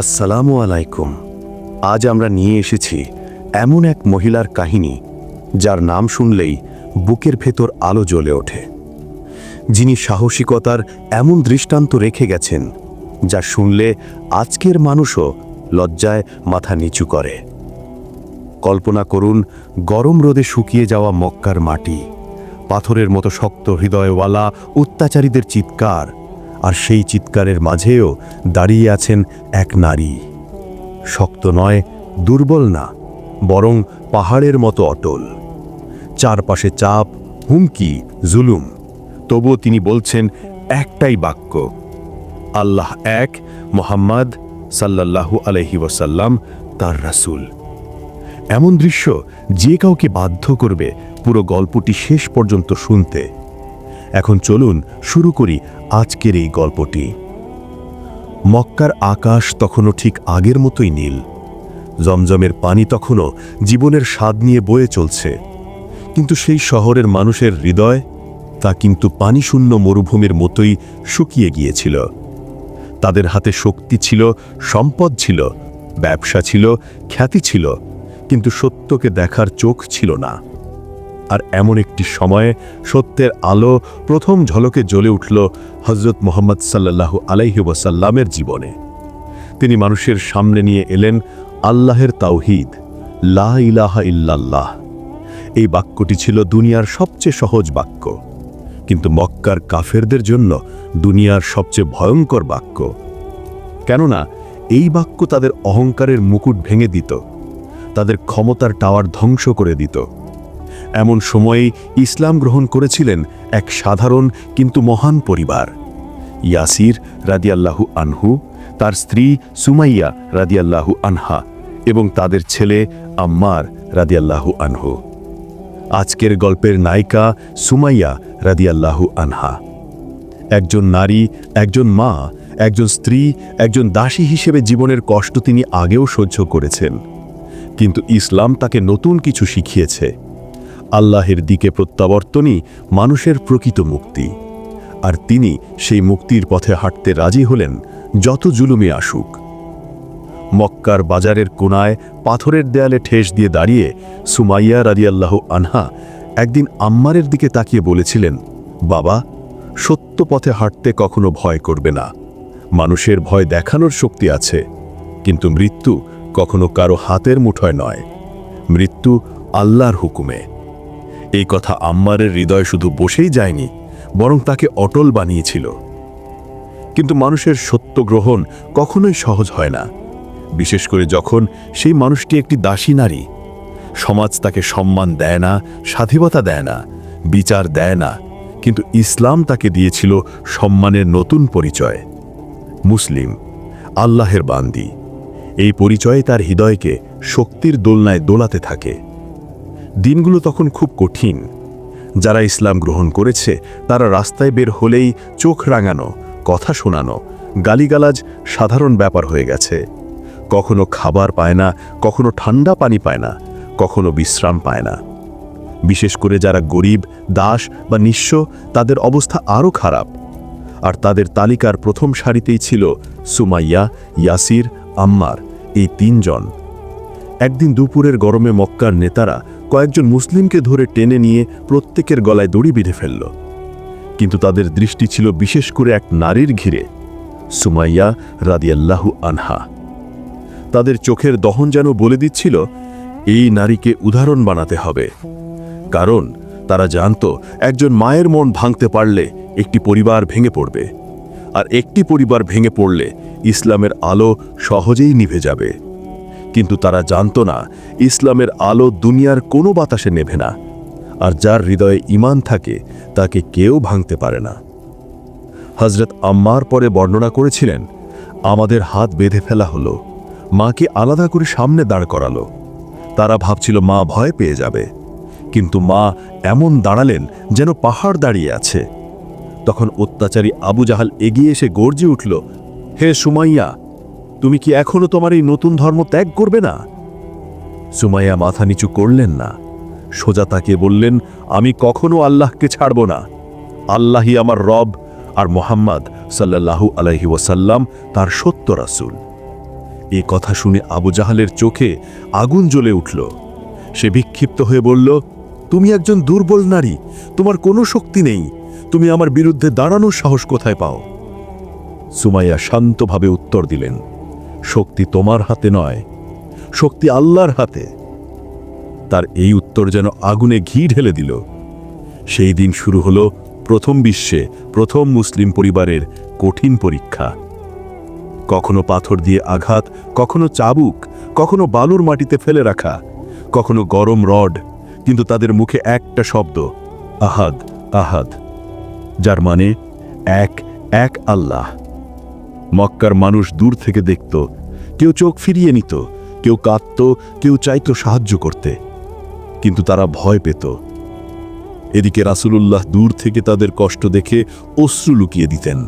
আসসালামু আলাইকুম। আজ আমরা নিয়ে এসেছি এমন এক মহিলার কাহিনী, যার নাম শুনলেই বুকের ভেতর আলো জ্বলে ওঠে। যিনি সাহসিকতার এমন দৃষ্টান্ত রেখে গেছেন, যা শুনলে আজকের মানুষও লজ্জায় মাথা নিচু করে। কল্পনা করুন, গরম রোদে শুকিয়ে যাওয়া মক্কার মাটি, পাথরের মতো শক্ত হৃদয়ওয়ালা অত্যাচারীদের চিৎকার আর সেই চিৎকারের মাঝেও দাঁড়িয়ে আছেন এক নারী। শক্ত নয়, দুর্বল না, বরং পাহাড়ের মতো অটল। চারপাশে চাপ, হুমকি, জুলুম। তবুও তিনি বলছেন, একটাই বাক্য, আল্লাহ এক, মোহাম্মদ সাল্লাল্লাহু আলহি ওসাল্লাম তার রাসূল। এমন দৃশ্য যে কাউকে বাধ্য করবে পুরো গল্পটি শেষ পর্যন্ত শুনতে। এখন চলুন শুরু করি আজকের এই গল্পটি। মক্কার আকাশ তখনও ঠিক আগের মতোই নীল। জমজমের পানি তখনও জীবনের স্বাদ নিয়ে বয়ে চলছে। কিন্তু সেই শহরের মানুষের হৃদয় তা কিন্তু পানিশূন্য মরুভূমির মতোই শুকিয়ে গিয়েছিল। তাদের হাতে শক্তি ছিল, সম্পদ ছিল, ব্যবসা ছিল, খ্যাতি ছিল, কিন্তু সত্যকে দেখার চোখ ছিল না। আর এমন একটি সময়ে সত্যের আলো প্রথম ঝলকে জ্বলে উঠল হজরত মোহাম্মদ সাল্লাল্লাহু আলাইহি ওয়াসাল্লামের জীবনে। তিনি মানুষের সামনে নিয়ে এলেন আল্লাহের তাওহিদ, লা ইলাহা ইল্লাল্লাহ। এই বাক্যটি ছিল দুনিয়ার সবচেয়ে সহজ বাক্য। কিন্তু মক্কার কাফেরদের জন্য দুনিয়ার সবচেয়ে ভয়ঙ্কর বাক্য। কেননা এই বাক্য তাদের অহংকারের মুকুট ভেঙে দিত, তাদের ক্ষমতার টাওয়ার ধ্বংস করে দিত। এমন সময়েই ইসলাম গ্রহণ করেছিলেন এক সাধারণ কিন্তু মহান পরিবার। ইয়াসির রাদিয়াল্লাহু আনহু, তার স্ত্রী সুমাইয়া রাদিয়াল্লাহু আনহা এবং তাদের ছেলে আম্মার রাদিয়াল্লাহু আনহু। আজকের গল্পের নায়িকা সুমাইয়া রাদিয়াল্লাহু আনহা। একজন নারী, একজন মা, একজন স্ত্রী, একজন দাসী হিসেবে জীবনের কষ্ট তিনি আগেও সহ্য করেছেন। কিন্তু ইসলাম তাকে নতুন কিছু শিখিয়েছে। আল্লাহের দিকে প্রত্যাবর্তনই মানুষের প্রকৃত মুক্তি। আর তিনি সেই মুক্তির পথে হাঁটতে রাজি হলেন যত জুলুমে আসুক। মক্কার বাজারের কোনায় পাথরের দেয়ালে ঠেস দিয়ে দাঁড়িয়ে সুমাইয়া রাদিয়াল্লাহ আনহা একদিন আম্মারের দিকে তাকিয়ে বলেছিলেন, বাবা, সত্য পথে হাঁটতে কখনো ভয় করবে না। মানুষের ভয় দেখানোর শক্তি আছে, কিন্তু মৃত্যু কখনো কারও হাতের মুঠোয় নয়। মৃত্যু আল্লাহর হুকুমে। এই কথা আম্মারের হৃদয় শুধু বসেই যায়নি, বরং তাকে অটল বানিয়েছিল। কিন্তু মানুষের সত্য গ্রহণ কখনোই সহজ হয় না। বিশেষ করে যখন সেই মানুষটি একটি দাসী নারী, সমাজ তাকে সম্মান দেয় না, স্বাধীনতা দেয় না, বিচার দেয় না, কিন্তু ইসলাম তাকে দিয়েছিল সম্মানের নতুন পরিচয়। মুসলিম, আল্লাহের বান্দি, এই পরিচয়ে তার হৃদয়কে শক্তির দোলনায় দোলাতে থাকে। দিনগুলো তখন খুব কঠিন। যারা ইসলাম গ্রহণ করেছে, তারা রাস্তায় বের হলেই চোখ রাঙানো, কথা শোনানো, গালিগালাজ সাধারণ ব্যাপার হয়ে গেছে। কখনো খাবার পায় না, কখনো ঠান্ডা পানি পায় না, কখনো বিশ্রাম পায় না। বিশেষ করে যারা গরিব, দাস বা নিঃস্ব, তাদের অবস্থা আরও খারাপ। আর তাদের তালিকার প্রথম সারিতেই ছিল সুমাইয়া, ইয়াসির, আম্মার, এই তিনজন। একদিন দুপুরের গরমে মক্কার নেতারা কয়েকজন মুসলিমকে ধরে টেনে নিয়ে প্রত্যেকের গলায় দড়ি বেঁধে ফেলল। কিন্তু তাদের দৃষ্টি ছিল বিশেষ করে এক নারীর ঘিরে, সুমাইয়া রাদিয়াল্লাহু আনহা। তাদের চোখের দহন যেন বলে দিচ্ছিল, এই নারীকে উদাহরণ বানাতে হবে। কারণ তারা জানত, একজন মায়ের মন ভাঙতে পারলে একটি পরিবার ভেঙে পড়বে, আর একটি পরিবার ভেঙে পড়লে ইসলামের আলো সহজেই নিভে যাবে। কিন্তু তারা জানত না, ইসলামের আলো দুনিয়ার কোনো বাতাসে নেভে না। আর যার হৃদয়ে ইমান থাকে, তাকে কেউ ভাঙতে পারে না। হজরত আম্মার পরে বর্ণনা করেছিলেন, আমাদের হাত বেঁধে ফেলা হলো, মাকে আলাদা করে সামনে দাঁড় করালো। তারা ভাবছিল মা ভয় পেয়ে যাবে, কিন্তু মা এমন দাঁড়ালেন যেন পাহাড় দাঁড়িয়ে আছে। তখন অত্যাচারী আবু জাহাল এগিয়ে এসে গর্জে উঠল, হে সুমাইয়া তুমি কি এখনও তোমার এই নতুন ধর্ম ত্যাগ করবে না? সুমাইয়া মাথা নিচু করলেন না। সোজা তাকে বললেন, আমি কখনো আল্লাহকে ছাড়ব না। আল্লাহই আমার রব আর মোহাম্মদ সাল্লাল্লাহু আলাইহি ওয়াসাল্লাম তার সত্য রাসূল। এ কথা শুনে আবু জাহালের চোখে আগুন জ্বলে উঠল। সে বিক্ষিপ্ত হয়ে বলল, তুমি একজন দুর্বল নারী, তোমার কোনো শক্তি নেই। তুমি আমার বিরুদ্ধে দাঁড়ানোর সাহস কোথায় পাও? সুমাইয়া শান্তভাবে উত্তর দিলেন শক্তি তোমার হাতে নয়, শক্তি আল্লাহর হাতে। তার এই উত্তর যেন আগুনে ঘি ঢেলে দিল। সেই দিন শুরু হলো প্রথম বিশ্বে, প্রথম মুসলিম পরিবারের কঠিন পরীক্ষা। কখনো পাথর দিয়ে আঘাত, কখনো চাবুক, কখনো বালুর মাটিতে ফেলে রাখা, কখনো গরম রড, কিন্তু তাদের মুখে একটা শব্দ, আহাদ আহাদ, যার মানে এক এক আল্লাহ। মক্কার মানুষ দূর থেকে দেখত, কেউ চোখ ফিরিয়ে নিত, কেউ কাঁদত, কেউ চাইতো সাহায্য করতে। কিন্তু তারা ভয় পেত। এদিকে রাসূলুল্লাহ দূর থেকে তাদের কষ্ট দেখে অশ্রু লুকিয়ে দিতেন।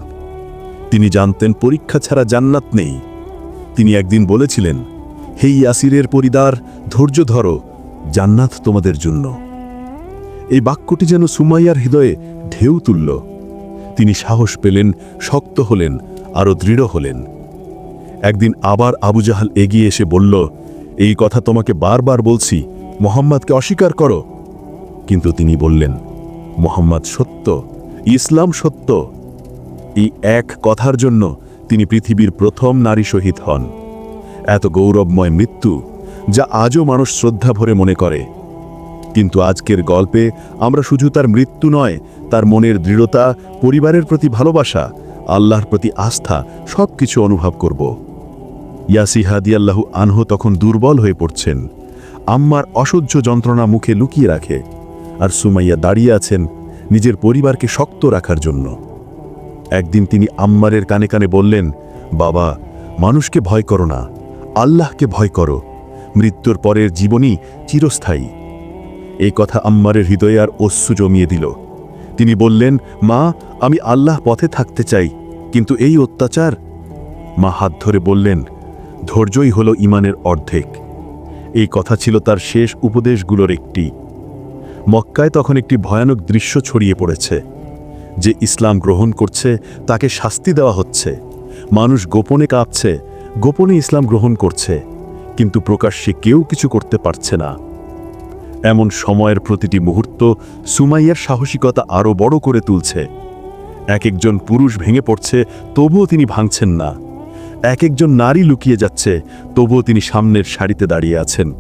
তিনি জানতেন পরীক্ষা ছাড়া জান্নাত নেই। তিনি একদিন বলেছিলেন, হে ইয়াসিরের পরিদার ধৈর্য ধরো, জান্নাত তোমাদের জন্য। এই বাক্যটি যেন সুমাইয়ার হৃদয়ে ঢেউ তুলল। তিনি সাহস পেলেন, শক্ত হলেন আরও দৃঢ় হলেন। একদিন আবার আবু জাহাল এগিয়ে এসে বলল, এই কথা তোমাকে বারবার বলছি, মোহাম্মদকে অস্বীকার করো। কিন্তু তিনি বললেন, মোহাম্মদ সত্য, ইসলাম সত্য। এই এক কথার জন্য তিনি পৃথিবীর প্রথম নারী শহীদ হন। এত গৌরবময় মৃত্যু যা আজও মানুষ শ্রদ্ধা ভরে মনে করে। কিন্তু আজকের গল্পে আমরা শুধু তার মৃত্যু নয়, তার মনের দৃঢ়তা, পরিবারের প্রতি ভালোবাসা আল্লাহর প্রতি আস্থা সব কিছু অনুভব করব। ইয়াসিহাদিয়াল্লাহু আনহু তখন দুর্বল হয়ে পড়ছেন। আম্মার অসহ্য যন্ত্রণা মুখে লুকিয়ে রাখে আর সুমাইয়া দাঁড়িয়ে আছেন নিজের পরিবারকে শক্ত রাখার জন্য। একদিন তিনি আম্মারের কানে কানে বললেন, বাবা, মানুষকে ভয় করো না, আল্লাহকে ভয় করো, মৃত্যুর পরের জীবনই চিরস্থায়ী। এই কথা আম্মারের হৃদয়ে আর অশ্রু জমিয়ে দিল। তিনি বললেন, মা, আমি আল্লাহ পথে থাকতে চাই, কিন্তু এই অত্যাচার? মা হাত ধরে বললেন, ধৈর্যই হল ইমানের অর্ধেক। এই কথা ছিল তার শেষ উপদেশগুলোর একটি। মক্কায় তখন একটি ভয়ানক দৃশ্য ছড়িয়ে পড়েছে, যে ইসলাম গ্রহণ করছে, তাকে শাস্তি দেওয়া হচ্ছে। মানুষ গোপনে কাঁপছে, গোপনে ইসলাম গ্রহণ করছে, কিন্তু প্রকাশ্যে কেউ কিছু করতে পারছে না। এমন সময়ের প্রতিটি মুহূর্ত সুমাইয়ার সাহসিকতা আরও বড় করে তুলছে। এক একজন পুরুষ ভেঙে পড়ছে, তবুও তিনি ভাঙছেন না। এক একজন নারী লুকিয়ে যাচ্ছে, তবুও তিনি সামনের সারিতে দাঁড়িয়ে আছেন।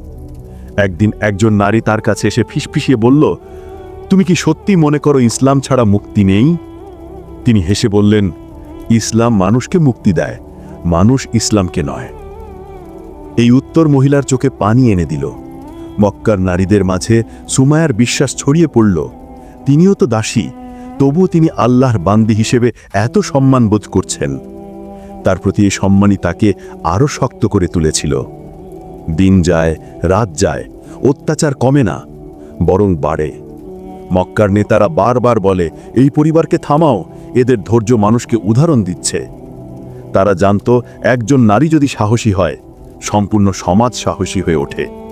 একদিন একজন নারী তার কাছে এসে ফিসফিসিয়ে বলল, তুমি কি সত্যি মনে করো ইসলাম ছাড়া মুক্তি নেই? তিনি হেসে বললেন, ইসলাম মানুষকে মুক্তি দেয়, মানুষ ইসলামকে নয়। এই উত্তর মহিলার চোখে পানি এনে দিল। মক্কার নারীদের মাঝে সুমায়ার বিশ্বাস ছড়িয়ে পড়ল। তিনিও তো দাসী, তবুও তিনি আল্লাহর বান্দি হিসেবে এত সম্মান বোধ করছেন। তার প্রতি এই সম্মানই তাকে আরও শক্ত করে তুলেছিল। দিন যায়, রাত যায়, অত্যাচার কমে না, বরং বাড়ে। মক্কার নেতারা বারবার বলে, এই পরিবারকে থামাও, এদের ধৈর্য মানুষকে উদাহরণ দিচ্ছে। তারা জানত, একজন নারী যদি সাহসী হয়, সম্পূর্ণ সমাজ সাহসী হয়ে ওঠে।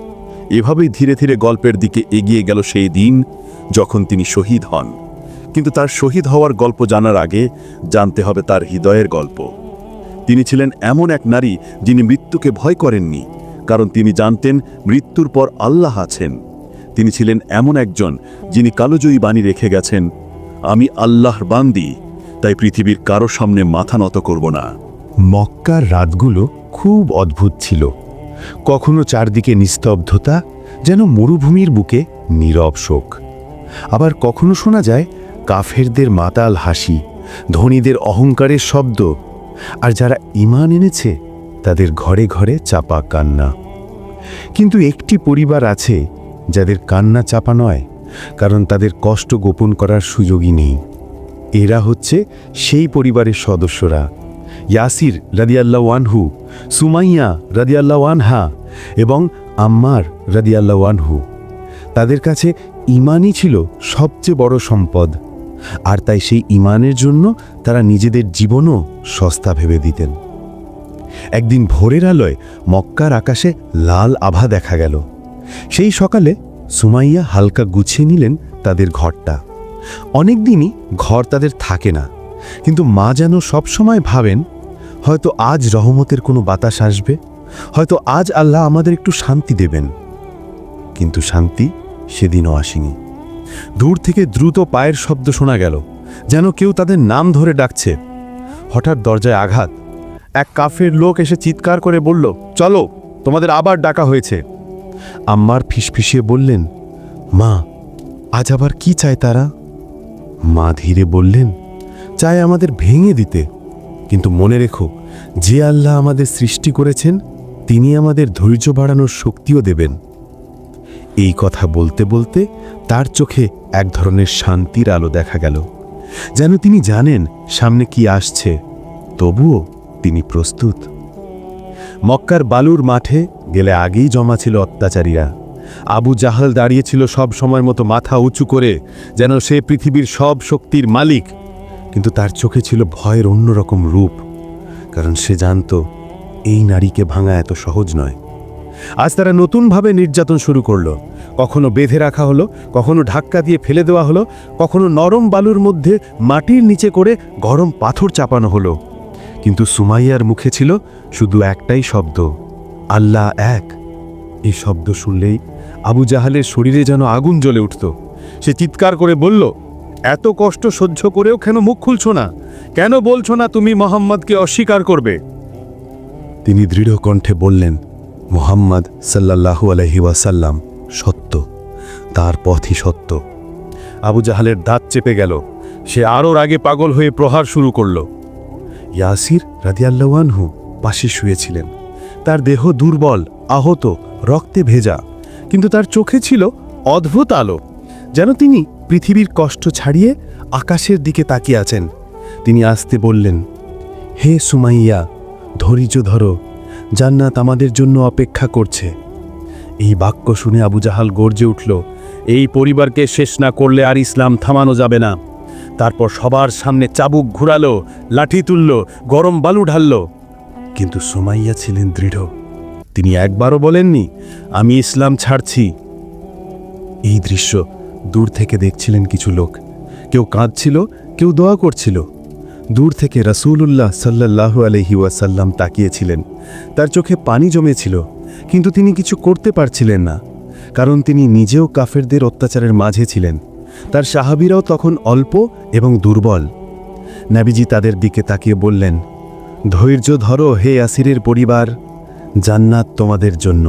এভাবেই ধীরে ধীরে গল্পের দিকে এগিয়ে গেল সেই দিন, যখন তিনি শহীদ হন। কিন্তু তার শহীদ হওয়ার গল্প জানার আগে জানতে হবে তার হৃদয়ের গল্প। তিনি ছিলেন এমন এক নারী যিনি মৃত্যুকে ভয় করেননি, কারণ তিনি জানতেন মৃত্যুর পর আল্লাহ আছেন। তিনি ছিলেন এমন একজন যিনি কালোজয়ী বাণী রেখে গেছেন, আমি আল্লাহর বান্দি, তাই পৃথিবীর কারও সামনে মাথা নত করব না। মক্কার রাতগুলো খুব অদ্ভুত ছিল। কখনো চারদিকে নিস্তব্ধতা, যেন মরুভূমির বুকে নীরব শোক। আবার কখনো শোনা যায় কাফেরদের মাতাল হাসি, ধনীদের অহংকারের শব্দ, আর যারা ইমান এনেছে, তাদের ঘরে ঘরে চাপা কান্না। কিন্তু একটি পরিবার আছে যাদের কান্না চাপা নয়, কারণ তাদের কষ্ট গোপন করার সুযোগই নেই। এরা হচ্ছে সেই পরিবারের সদস্যরা। ইয়াসির রাদিয়াল্লাহ ওয়ানহু সুমাইয়া রাদিয়াল্লাহ ওয়ানহা এবং আম্মার রাদিয়াল্লাহ ওয়ানহু তাদের কাছে ইমানই ছিল সবচেয়ে বড় সম্পদ। আর তাই সেই ইমানের জন্য তারা নিজেদের জীবনও সস্তা ভেবে দিতেন। একদিন ভোরের আলোয় মক্কার আকাশে লাল আভা দেখা গেল। সেই সকালে সুমাইয়া হালকা গুছিয়ে নিলেন তাদের ঘরটা। অনেক দিনই ঘর তাদের থাকে না, কিন্তু মা যেন সবসময় ভাবেন হয়তো আজ রহমতের কোনো বাতাস আসবে, হয়তো আজ আল্লাহ আমাদের একটু শান্তি দেবেন। কিন্তু শান্তি সেদিনও আসেনি। দূর থেকে দ্রুত পায়ের শব্দ শোনা গেল, যেন কেউ তাদের নাম ধরে ডাকছে। হঠাৎ দরজায় আঘাত। এক কাফের লোক এসে চিৎকার করে বলল, চলো, তোমাদের আবার ডাকা হয়েছে। আম্মার ফিসফিসিয়ে বললেন, মা, আজ আবার কি চায় তারা? মা ধীরে বললেন, চায় আমাদের ভেঙে দিতে। কিন্তু মনে রেখো, যে আল্লাহ আমাদের সৃষ্টি করেছেন, তিনি আমাদের ধৈর্য বাড়ানোর শক্তিও দেবেন। এই কথা বলতে বলতে তার চোখে এক ধরনের শান্তির আলো দেখা গেল। যেন তিনি জানেন সামনে কি আসছে, তবুও তিনি প্রস্তুত। মক্কার বালুর মাঠে গেলে আগেই জমা ছিল অত্যাচারীরা। আবু জাহাল দাঁড়িয়েছিল সব সময় মতো মাথা উঁচু করে, যেন সে পৃথিবীর সব শক্তির মালিক কিন্তু তার চোখে ছিল ভয়ের অন্যরকম রূপ, কারণ সে জানত এই নারীকে ভাঙা এত সহজ নয়। আজ তারা নতুনভাবে নির্যাতন শুরু করল। কখনো বেঁধে রাখা হলো, কখনো ঢাক্কা দিয়ে ফেলে দেওয়া হলো, কখনো নরম বালুর মধ্যে মাটির নিচে করে গরম পাথর চাপানো হলো। কিন্তু সুমাইয়ার মুখে ছিল শুধু একটাই শব্দ, আল্লাহ এক। এই শব্দ শুনলেই আবু জাহালের শরীরে যেন আগুন জ্বলে উঠত। সে চিৎকার করে বলল এত কষ্ট সহ্য করেও কেন মুখ খুলছ না? কেন বলছো না তুমি মোহাম্মদকে অস্বীকার করবে? তিনি দৃঢ় কণ্ঠে বললেন, মোহাম্মদ সাল্লাল্লাহু আলহি ওয়াসাল্লাম সত্য। তার পথই সত্য। আবু জাহালের দাঁত চেপে গেল। সে আরও আগে পাগল হয়ে প্রহার শুরু করল। ইয়াসির রাদিয়াল্লাওয়ানহু পাশে শুয়েছিলেন। তার দেহ দুর্বল, আহত, রক্তে ভেজা। কিন্তু তার চোখে ছিল অদ্ভুত আলো, যেন তিনি পৃথিবীর কষ্ট ছাড়িয়ে আকাশের দিকে তাকিয়ে আছেন। তিনি আসতে বললেন, হে সুমাইয়া, ধৈর্য ধরো, জান্নাত আমাদের জন্য অপেক্ষা করছে। এই বাক্য শুনে আবু জাহাল গর্জে উঠল, এই পরিবারকে শেষ না করলে আর ইসলাম থামানো যাবে না। তারপর সবার সামনে চাবুক ঘুরালো, লাঠি তুলল, গরম বালু ঢালল। কিন্তু সুমাইয়া ছিলেন দৃঢ়। তিনি একবারও বলেননি, আমি ইসলাম ছাড়ছি। এই দৃশ্য দূর থেকে দেখছিলেন কিছু লোক। কেউ কাঁদছিল, কেউ দোয়া করছিল। দূর থেকে রাসূলুল্লাহ সাল্লাল্লাহু আলহি ওয়াসাল্লাম তাকিয়েছিলেন। তার চোখে পানি জমেছিল, কিন্তু তিনি কিছু করতে পারছিলেন না, কারণ তিনি নিজেও কাফেরদের অত্যাচারের মাঝে ছিলেন। তার সাহাবিরাও তখন অল্প এবং দুর্বল। নাবিজি তাদের দিকে তাকিয়ে বললেন, ধৈর্য ধরো হে আসিরের পরিবার, জান্নাত তোমাদের জন্য।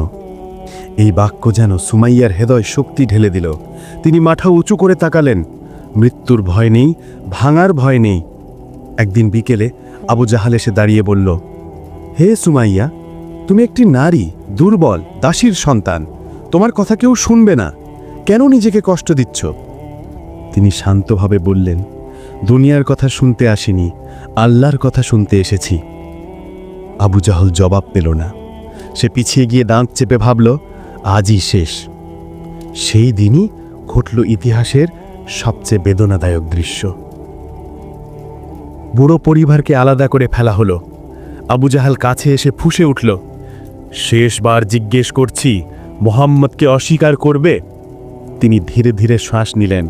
এই বাক্য যেন সুমাইয়ার হৃদয় শক্তি ঢেলে দিল। তিনি মাথা উঁচু করে তাকালেন। মৃত্যুর ভয় নেই, ভাঙার ভয় নেই। একদিন বিকেলে আবু জাহাল এসে দাঁড়িয়ে বলল, হে সুমাইয়া, তুমি একটি নারী, দুর্বল, দাসীর সন্তান। তোমার কথা কেউ শুনবে না। কেন নিজেকে কষ্ট দিচ্ছ? তিনি শান্তভাবে বললেন, দুনিয়ার কথা শুনতে আসিনি, আল্লাহর কথা শুনতে এসেছি। আবু জাহল জবাব পেল না। সে পিছিয়ে গিয়ে দাঁত চেপে ভাবল, আজই শেষ। সেই দিনই ঘটল ইতিহাসের সবচেয়ে বেদনাদায়ক দৃশ্য। বুড়ো পরিবারকে আলাদা করে ফেলা হলো। আবু জাহাল কাছে এসে ফুঁসে উঠল, শেষবার জিজ্ঞেস করছি, মোহাম্মদকে অস্বীকার করবে? তিনি ধীরে ধীরে শ্বাস নিলেন,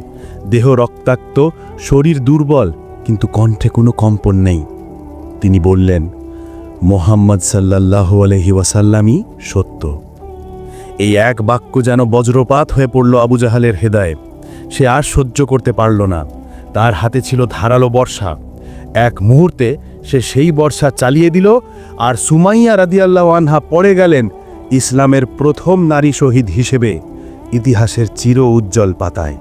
দেহ রক্তাক্ত, শরীর দুর্বল, কিন্তু কণ্ঠে কোনো কম্পন নেই। তিনি বললেন মোহাম্মদ সাল্লাল্লাহু আলহি ওয়াসাল্লামই সত্য। এই এক বাক্য যেন বজ্রপাত হয়ে পড়ল আবু জাহালের হেদায়। সে আর সহ্য করতে পারল না। তার হাতে ছিল ধারালো বর্ষা। এক মুহূর্তে সে সেই বর্ষা চালিয়ে দিল আর সুমাইয়া রাদিয়াল্লাহ আনহা পড়ে গেলেন ইসলামের প্রথম নারী শহীদ হিসেবে ইতিহাসের চির উজ্জ্বল পাতায়।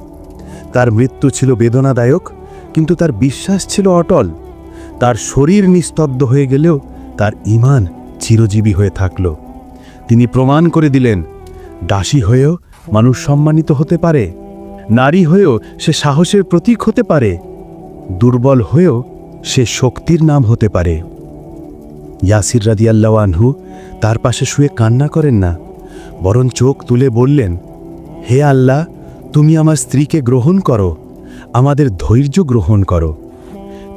তার মৃত্যু ছিল বেদনাদায়ক, কিন্তু তার বিশ্বাস ছিল অটল। তার শরীর নিস্তব্ধ হয়ে গেলেও তার ইমান চিরজীবী হয়ে থাকল। তিনি প্রমাণ করে দিলেন, দাসী হয়েও মানুষ সম্মানিত হতে পারে, নারী হয়েও সে সাহসের প্রতীক হতে পারে, দুর্বল হয়েও সে শক্তির নাম হতে পারে। ইয়াসির রাদিয়াল্লাহ আনহু তার পাশে শুয়ে কান্না করেন না, বরং চোখ তুলে বললেন, হে আল্লাহ, তুমি আমার স্ত্রীকে গ্রহণ করো, আমাদের ধৈর্য গ্রহণ করো।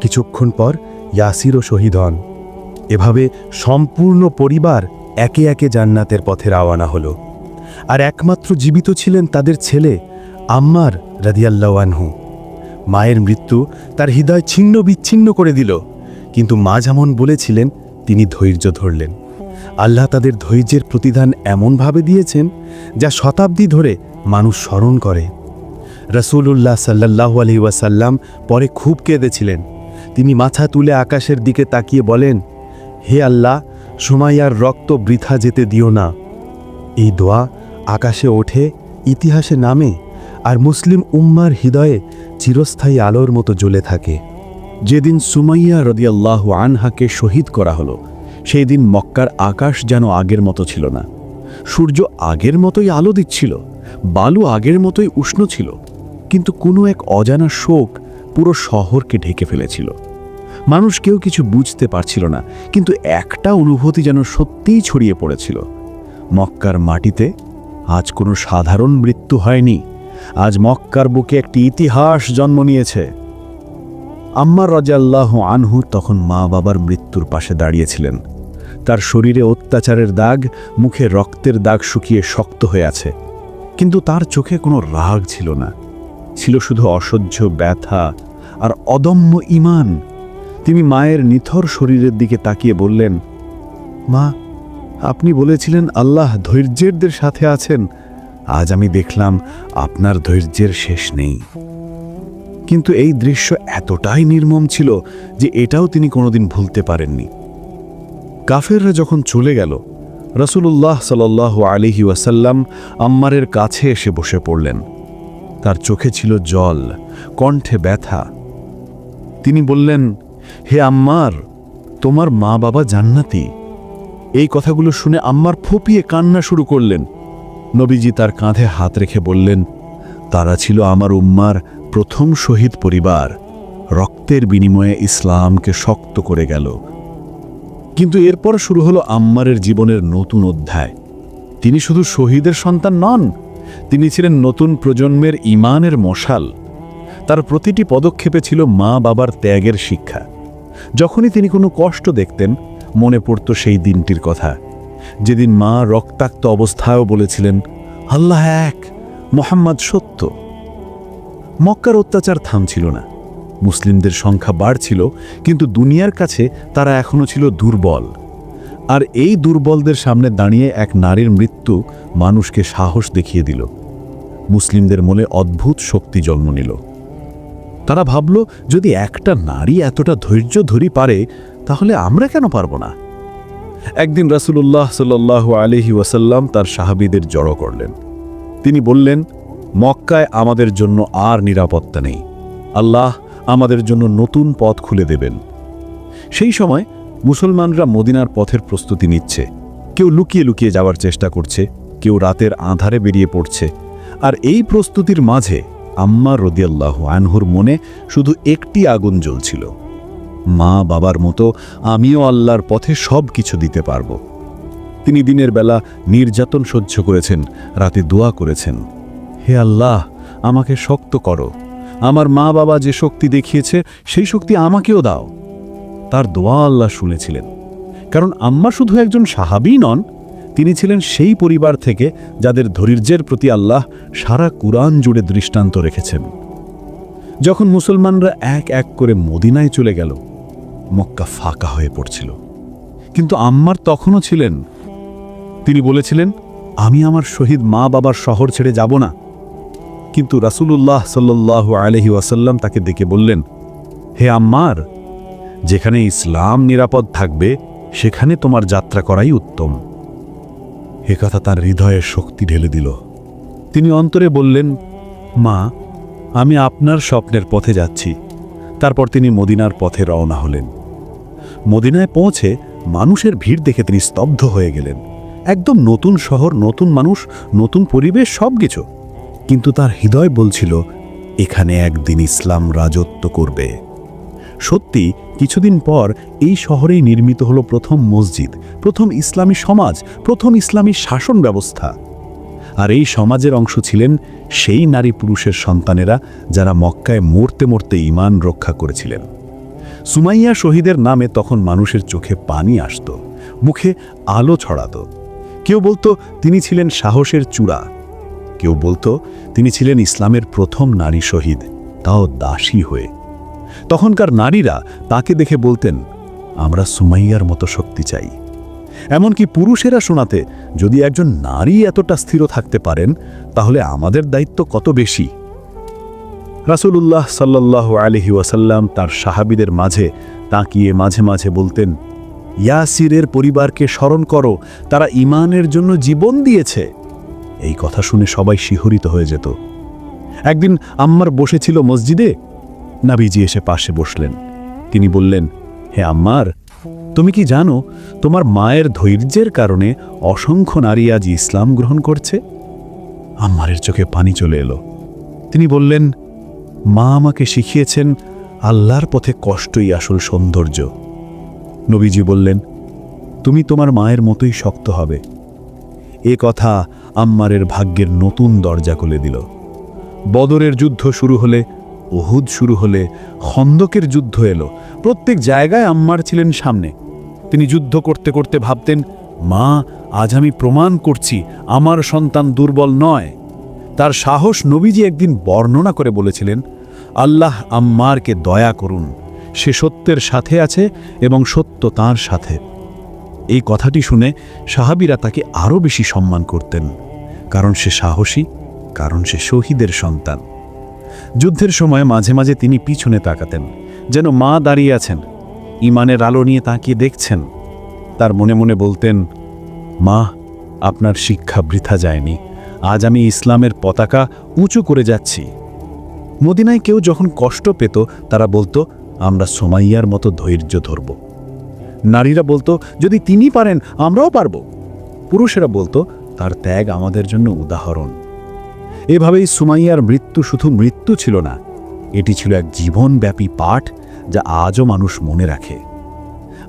কিছুক্ষণ পর ইয়াসিরও শহীদ হন। এভাবে সম্পূর্ণ পরিবার একে একে জান্নাতের পথে রওয়ানা হলো। আর একমাত্র জীবিত ছিলেন তাদের ছেলে আম্মার রাদিয়াল্লাওয়ানহু মায়ের মৃত্যু তার হৃদয় ছিন্ন বিচ্ছিন্ন করে দিল, কিন্তু মা যেমন বলেছিলেন, তিনি ধৈর্য ধরলেন। আল্লাহ তাদের ধৈর্যের প্রতিদান এমনভাবে দিয়েছেন, যা শতাব্দী ধরে মানুষ স্মরণ করে। রসুল্লাহ সাল্লাহ আলি ওয়াসাল্লাম পরে খুব কেঁদেছিলেন। তিনি মাথা তুলে আকাশের দিকে তাকিয়ে বলেন হে আল্লাহ, সুমাইয়ার রক্ত বৃথা যেতে দিও না। এই দোয়া আকাশে ওঠে, ইতিহাসে নামে, আর মুসলিম উম্মার হৃদয়ে চিরস্থায়ী আলোর মতো জ্বলে থাকে। যেদিন সুমাইয়া রদিয়াল্লাহ আনহাকে শহীদ করা হলো, সেই দিন মক্কার আকাশ যেন আগের মতো ছিল না। সূর্য আগের মতোই আলো দিচ্ছিল, বালু আগের মতোই উষ্ণ ছিল, কিন্তু কোনো এক অজানা শোক পুরো শহরকে ঢেকে ফেলেছিল। মানুষ কেউ কিছু বুঝতে পারছিল না, কিন্তু একটা অনুভূতি যেন সত্যিই ছড়িয়ে পড়েছিল। মক্কার মাটিতে আজ কোনো সাধারণ মৃত্যু হয়নি। আজ মক্কার বুকে একটি ইতিহাস জন্ম নিয়েছে। আম্মার রাজাল্লাহ আনহু তখন মা বাবার মৃত্যুর পাশে দাঁড়িয়েছিলেন। তার শরীরে অত্যাচারের দাগ, মুখে রক্তের দাগ শুকিয়ে শক্ত হয়ে আছে। কিন্তু তার চোখে কোনো রাগ ছিল না। ছিল শুধু অসহ্য ব্যথা আর অদম্য ইমান। তিনি মায়ের নিথর শরীরের দিকে তাকিয়ে বললেন, মা, আপনি বলেছিলেন আল্লাহ ধৈর্যেরদের সাথে আছেন। আজ আমি দেখলাম আপনার ধৈর্যের শেষ নেই। কিন্তু এই দৃশ্য এতটাই নির্মম ছিল যে এটাও তিনি কোনোদিন ভুলতে পারেননি। কাফেররা যখন চলে গেল রসুল্লাহ সাল আলিহি ওয়াসাল্লাম আম্মারের কাছে এসে বসে পড়লেন। তার চোখে ছিল জল, কণ্ঠে ব্যথা। তিনি বললেন হে আম্মার, তোমার মা বাবা জান্নাতি। এই কথাগুলো শুনে আম্মার ফুপিয়ে কান্না শুরু করলেন। নবীজি তার কাঁধে হাত রেখে বললেন, তারা ছিল আমার উম্মার প্রথম শহীদ পরিবার। রক্তের বিনিময়ে ইসলামকে শক্ত করে গেল। কিন্তু এরপর শুরু হলো আম্মারের জীবনের নতুন অধ্যায়। তিনি শুধু শহীদের সন্তান নন, তিনি ছিলেন নতুন প্রজন্মের ইমানের মশাল। তার প্রতিটি পদক্ষেপে ছিল মা বাবার ত্যাগের শিক্ষা। যখনই তিনি কোনো কষ্ট দেখতেন, মনে পড়ত সেই দিনটির কথা। যেদিন মা রক্তাক্ত অবস্থায়ও বলেছিলেন, আল্লাহ এক, মোহাম্মদ সত্য। মক্কার অত্যাচার থামছিল না। মুসলিমদের সংখ্যা বাড়ছিল, কিন্তু দুনিয়ার কাছে তারা এখনও ছিল দুর্বল। আর এই দুর্বলদের সামনে দাঁড়িয়ে এক নারীর মৃত্যু মানুষকে সাহস দেখিয়ে দিল। মুসলিমদের মনে অদ্ভুত শক্তি জন্ম নিল। তারা ভাবল, যদি একটা নারী এতটা ধৈর্য ধরি পারে, তাহলে আমরা কেন পারব না? একদিন রাসুলুল্লাহ সাল্লাহ আলহি ওয়াসাল্লাম তার সাহাবিদের জড়ো করলেন। তিনি বললেন, মক্কায় আমাদের জন্য আর নিরাপত্তা নেই। আল্লাহ আমাদের জন্য নতুন পথ খুলে দেবেন। সেই সময় মুসলমানরা মদিনার পথের প্রস্তুতি নিচ্ছে। কেউ লুকিয়ে লুকিয়ে যাওয়ার চেষ্টা করছে, কেউ রাতের আধারে বেরিয়ে পড়ছে। আর এই প্রস্তুতির মাঝে আম্মা রদিয়াল্লাহ আনহুর মনে শুধু একটি আগুন জ্বলছিল। মা বাবার মতো আমিও আল্লাহর পথে সব কিছু দিতে পারব। তিনি দিনের বেলা নির্যাতন সহ্য করেছেন, রাতে দোয়া করেছেন। হে আল্লাহ, আমাকে শক্ত করো। আমার মা বাবা যে শক্তি দেখিয়েছে, সেই শক্তি আমাকেও দাও। তার দোয়া আল্লাহ শুনেছিলেন। কারণ আম্মা শুধু একজন সাহাবী নন তিনি ছিলেন সেই পরিবার থেকে যাদের ধৈর্যের প্রতি আল্লাহ সারা কুরআন জুড়ে দৃষ্টান্ত রেখেছেন। যখন মুসলমানরা এক এক করে মদিনায় চলে গেল, মক্কা ফাঁকা হয়ে পড়ছিল। কিন্তু আম্মার তখনও ছিলেন। তিনি বলেছিলেন, আমি আমার শহীদ মা বাবার শহর ছেড়ে যাব না। কিন্তু রাসূলুল্লাহ সাল্লাহ আলহি ওয়াসাল্লাম তাকে ডেকে বললেন, হে আম্মার, যেখানে ইসলাম নিরাপদ থাকবে, সেখানে তোমার যাত্রা করাই উত্তম। কথা তার হৃদয়ে শক্তি ঢেলে দিল। তিনি অন্তরে বললেন, মা, আমি আপনার স্বপ্নের পথে যাচ্ছি। তারপর তিনি মদিনার পথে রওনা হলেন। মদিনায় পৌঁছে মানুষের ভিড় দেখে তিনি স্তব্ধ হয়ে গেলেন। একদম নতুন শহর, নতুন মানুষ, নতুন পরিবেশ সব কিছু কিন্তু তার হৃদয় বলছিল, এখানে একদিন ইসলাম রাজত্ব করবে। সত্যি, কিছুদিন পর এই শহরেই নির্মিত হলো প্রথম মসজিদ, প্রথম ইসলামী সমাজ, প্রথম ইসলামী শাসন ব্যবস্থা। আর এই সমাজের অংশ ছিলেন সেই নারী পুরুষের সন্তানেরা যারা মক্কায় মরতে মরতে ইমান রক্ষা করেছিলেন। সুমাইয়া শহীদের নামে তখন মানুষের চোখে পানি আসত, মুখে আলো ছড়াত। কেউ বলতো, তিনি ছিলেন সাহসের চূড়া। কেউ বলতো, তিনি ছিলেন ইসলামের প্রথম নারী শহীদ, তাও দাসী হয়ে। তখনকার নারীরা তাকে দেখে বলতেন, আমরা সুমাইয়ার মতো শক্তি চাই। এমনকি পুরুষেরা শোনাতে, যদি একজন নারী এতটা স্থির থাকতে পারেন, তাহলে আমাদের দায়িত্ব কত বেশি? রাসূলুল্লাহ সাল্লাহ আলহি ওয়াসাল্লাম তার সাহাবিদের মাঝে তাকিয়ে মাঝে মাঝে বলতেন, ইয়াসিরের পরিবারকে স্মরণ করো, তারা ইমানের জন্য জীবন দিয়েছে। এই কথা শুনে সবাই শিহরিত হয়ে যেত। একদিন আম্মার বসেছিল মসজিদে নাবিজি এসে পাশে বসলেন। তিনি বললেন, হে আম্মার, তুমি কি জানো তোমার মায়ের ধৈর্যের কারণে অসংখ্য নারী আজ ইসলাম গ্রহণ করছে? আম্মারের চোখে পানি চলে এলো। তিনি বললেন, মা আমাকে শিখিয়েছেন আল্লাহর পথে কষ্টই আসল সৌন্দর্য। নবীজি বললেন, তুমি তোমার মায়ের মতোই শক্ত হবে। এ কথা আম্মারের ভাগ্যের নতুন দরজা খুলে দিল। বদরের যুদ্ধ শুরু হলে ওহুদ শুরু হলে খন্দকের যুদ্ধ এলো। প্রত্যেক জায়গায় আম্মার ছিলেন সামনে। তিনি যুদ্ধ করতে করতে ভাবতেন, মা, আজ আমি প্রমাণ করছি, আমার সন্তান দুর্বল নয়। তার সাহস নবীজি একদিন বর্ণনা করে বলেছিলেন, আল্লাহ আম্মারকে দয়া করুন, সে সত্যের সাথে আছে এবং সত্য তার সাথে। এই কথাটি শুনে সাহাবিরা তাকে আরও বেশি সম্মান করতেন, কারণ সে সাহসী, কারণ সে শহীদের সন্তান। যুদ্ধের সময় মাঝে মাঝে তিনি পিছনে তাকাতেন, যেন মা দাঁড়িয়ে আছেন, ইমানের আলো নিয়ে তাকিয়ে দেখছেন। তার মনে মনে বলতেন, মা, আপনার শিক্ষা বৃথা যায়নি। আজ আমি ইসলামের পতাকা উঁচু করে যাচ্ছি। মদিনায় কেউ যখন কষ্ট পেত, তারা বলতো, আমরা সোমাইয়ার মতো ধৈর্য ধরব। নারীরা বলতো, যদি তিনি পারেন, আমরাও পারব। পুরুষেরা বলতো, তার ত্যাগ আমাদের জন্য উদাহরণ। এভাবেই সুমাইয়ার মৃত্যু শুধু মৃত্যু ছিল না, এটি ছিল এক জীবনব্যাপী পাঠ যা আজও মানুষ মনে রাখে।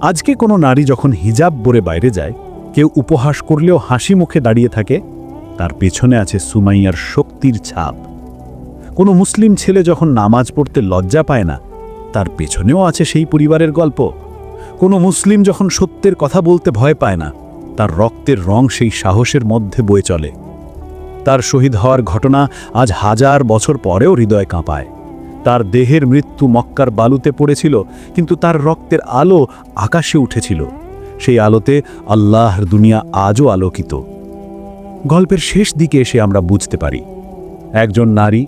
আজকে কোনো নারী যখন হিজাব পরে বাইরে যায়, কেউ উপহাস করলেও হাসি মুখে দাঁড়িয়ে থাকে, তার পেছনে আছে সুমাইয়ার শক্তির ছাপ। কোনো মুসলিম ছেলে যখন নামাজ পড়তে লজ্জা পায় না, তার পেছনেও আছে সেই পরিবারের গল্প। কোনো মুসলিম যখন সত্যের কথা বলতে ভয় পায় না, তার রক্তের রং সেই সাহসের মধ্যে বয়ে চলে। তার শহীদ হওয়ার ঘটনা আজ হাজার বছর পরেও হৃদয় কাঁপায়। তার দেহের মৃত্যু মক্কার বালুতে পড়েছিল, কিন্তু তার রক্তের আলো আকাশে উঠেছিল। সেই আলোতে আল্লাহর দুনিয়া আজও আলোকিত। গল্পের শেষ দিকে এসে আমরা বুঝতে পারি, একজন নারী,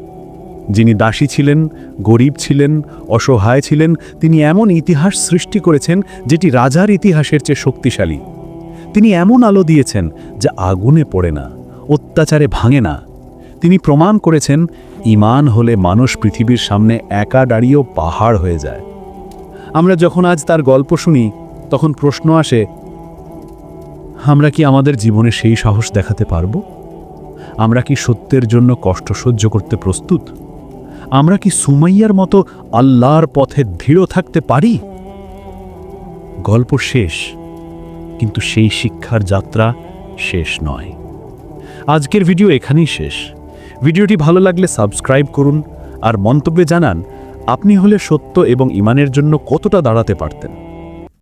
যিনি দাসী ছিলেন, গরিব ছিলেন, অসহায় ছিলেন, তিনি এমন ইতিহাস সৃষ্টি করেছেন যেটি রাজার ইতিহাসের চেয়ে শক্তিশালী। তিনি এমন আলো দিয়েছেন যা আগুনে পড়ে না। অত্যাচারে ভাঙে না। তিনি প্রমাণ করেছেন ইমান হলে মানুষ পৃথিবীর সামনে একা দাঁড়িয়েও পাহাড় হয়ে যায়। আমরা যখন আজ তার গল্প শুনি, তখন প্রশ্ন আসে, আমরা কি আমাদের জীবনে সেই সাহস দেখাতে পারব? আমরা কি সত্যের জন্য কষ্ট সহ্য করতে প্রস্তুত? আমরা কি সুমাইয়ার মতো আল্লাহর পথে দৃঢ় থাকতে পারি? গল্প শেষ, কিন্তু সেই শিক্ষার যাত্রা শেষ নয়। আজকের ভিডিও এখানেই শেষ। ভিডিওটি ভালো লাগলে সাবস্ক্রাইব করুন আর মন্তব্যে জানান, আপনি হলে সত্য এবং ইমানের জন্য কতটা দাঁড়াতে পারতেন।